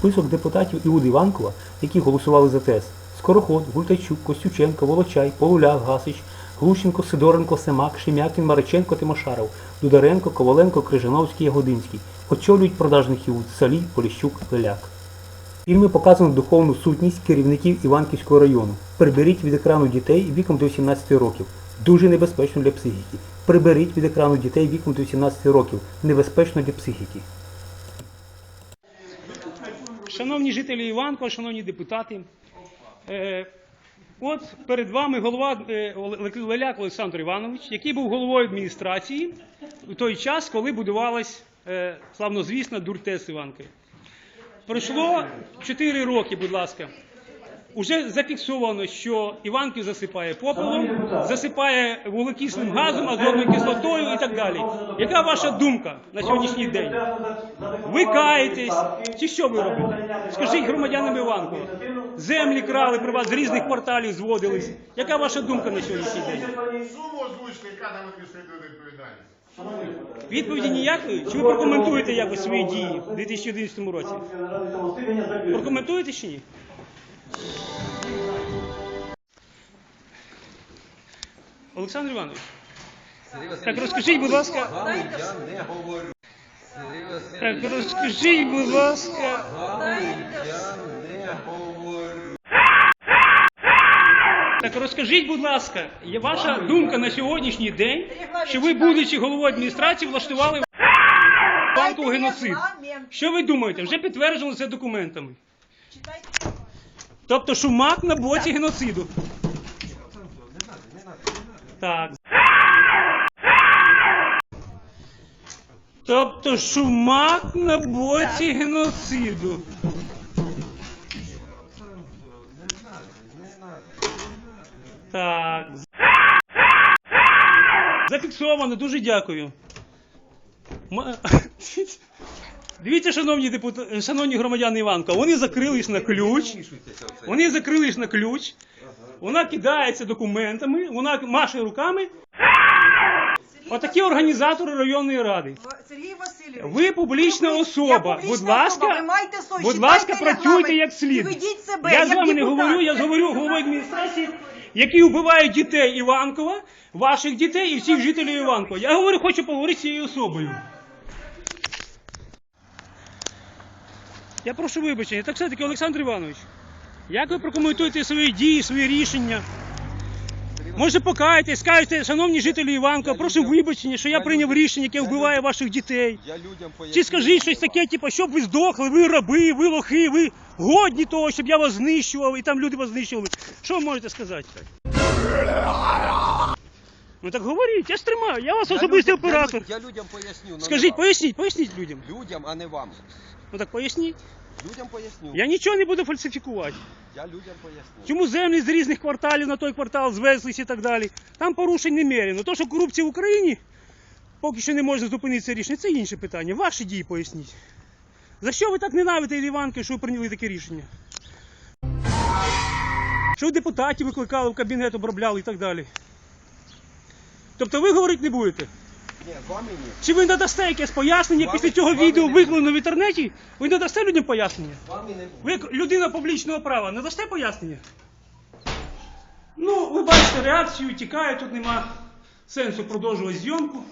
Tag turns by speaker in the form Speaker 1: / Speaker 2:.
Speaker 1: Список депутатів Іуди Іванкова, які голосували за ТЕС. Скороход, Гультайчук, Костюченко, Волочай, Полуляк, Гасич, Глущенко, Сидоренко, Семак, Шемякін, Мариченко, Тимошаров, Дударенко, Коваленко, Крижановський, Ягодинський. Очолюють продажних Іуд Салій, Поліщук, Леляк. Фільми показують духовну сутність керівників Іванківського району. Приберіть від екрану дітей віком до 18 років. Дуже небезпечно для психіки. Приберіть від екрану дітей віком до 18 років. Небезпечно для психіки.
Speaker 2: Шановні жителі Іванкова, шановні депутати, е, от перед вами голова е, Леляк Олександр Іванович, який був головою адміністрації у той час, коли будувалась е, славнозвісна дуртес Іванки. Пройшло 4 роки, будь ласка. Уже зафіксовано, що Іванків засипає попелом, засипає вуглекислим газом, азотною кислотою і так далі. Яка ваша думка на сьогоднішній день? Ви каєтесь, чи що ви робите? Скажіть громадянам Іванкова. Землі крали при вас з різних кварталів зводились. Яка ваша думка на сьогоднішній день?
Speaker 3: Суму озвучте, яка на адміністративна відповідальність.
Speaker 2: Відповіді ніякої? Чи ви прокоментуєте якось свої дії у 2011 році? Прокоментуєте чи ні? Олександр Іванович, так розкажіть, будь ласка.
Speaker 4: Я не говорю.
Speaker 2: Так розкажіть, будь ласка.
Speaker 4: я не говорю.
Speaker 2: Так розкажіть, будь ласка, є ваша думка на сьогоднішній день, що ви, будучи головою адміністрації, влаштували банку геноцид. Що ви думаєте? Вже підтверджено це документами. Тобто шумак на боці геноциду. Так. Тобто шумак на боці геноциду. Так. Зафіксовано, дуже дякую. Дивіться, шановні депутати, шановні громадяни Іванка, вони закрились на ключ. Вони закрились на ключ. Вона кидається документами, вона маше руками. Отакі організатори районної ради.
Speaker 5: Сергій Васильович.
Speaker 2: Ви публічна особа.
Speaker 5: публічна
Speaker 2: Будь ласка,
Speaker 5: особа. Ви маєте совість.
Speaker 2: будь ласка, працюйте як слід.
Speaker 5: Себе,
Speaker 2: я
Speaker 5: як
Speaker 2: з вами не говорю, я говорю головою адміністрації, які вбивають дітей Іванкова, ваших дітей і всіх жителів Іванкова. Я говорю, хочу поговорити з цією особою. Я прошу вибачення. Так все-таки, Олександр Іванович, як ви прокоментуєте свої дії, свої рішення? Може покаєтесь, скажете, шановні жителі Іванкова, прошу вибачення, що я прийняв рішення, яке вбиває ваших дітей. Чи скажіть щось таке, типу, щоб ви здохли, ви раби, ви лохи, ви годні того, щоб я вас знищував, і там люди вас знищували. Що ви можете сказати? Ну так говоріть, я ж тримаю, я вас особистий оператор.
Speaker 4: Я, людям поясню.
Speaker 2: Скажіть, поясніть, поясніть людям.
Speaker 4: Людям, а не вам.
Speaker 2: Ну так поясніть.
Speaker 4: Людям поясню.
Speaker 2: Я нічого не буду фальсифікувати.
Speaker 4: Я людям поясню.
Speaker 2: Чому землі з різних кварталів на той квартал звезлись і так далі. Там порушень немерено. То, що корупція в Україні, поки що не можна зупинити це рішення, це інше питання. Ваші дії поясніть. За що ви так ненавидите Іванки, що ви прийняли таке рішення? Що ви депутатів викликали в кабінет, обробляли і так далі. Тобто ви говорити не будете?
Speaker 4: Ні, ні.
Speaker 2: Чи ви надасте якесь пояснення після цього відео
Speaker 4: не
Speaker 2: викладено в інтернеті? Ви надасте людям пояснення?
Speaker 4: Не.
Speaker 2: Ви як людина публічного права, не дасте пояснення? Ну, ви бачите реакцію, тікає, тут нема сенсу продовжувати зйомку.